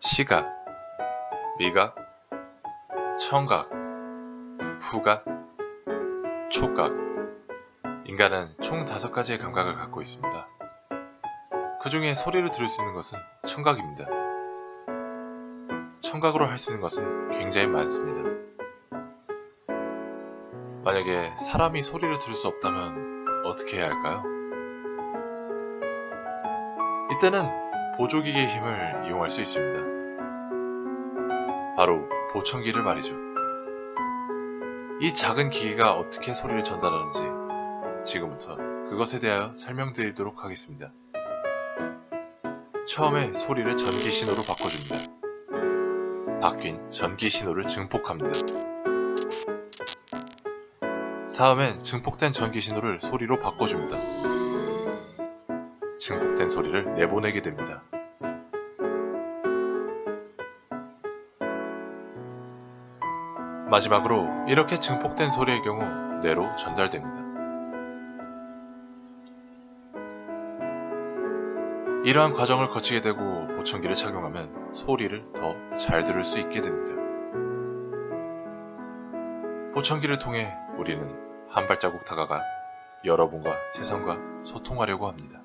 시각, 미각, 청각, 후각, 촉각. 인간은 총 다섯 가지의 감각을 갖고 있습니다. 그 중에 소리를 들을 수 있는 것은 청각입니다. 청각으로 할 수 있는 것은 굉장히 많습니다. 만약에 사람이 소리를 들을 수 없다면 어떻게 해야 할까요? 이때는 보조기계의 힘을 이용할 수 있습니다. 바로 보청기를 말이죠. 이 작은 기계가 어떻게 소리를 전달하는지 지금부터 그것에 대하여 설명드리도록 하겠습니다. 처음에 소리를 전기 신호로 바꿔줍니다. 바뀐 전기 신호를 증폭합니다. 다음엔 증폭된 전기 신호를 소리로 바꿔줍니다. 증폭된 소리를 내보내게 됩니다. 마지막으로 이렇게 증폭된 소리의 경우 뇌로 전달됩니다. 이러한 과정을 거치게 되고 보청기를 착용하면 소리를 더 잘 들을 수 있게 됩니다. 보청기를 통해 우리는 한 발자국 다가가 여러분과 세상과 소통하려고 합니다.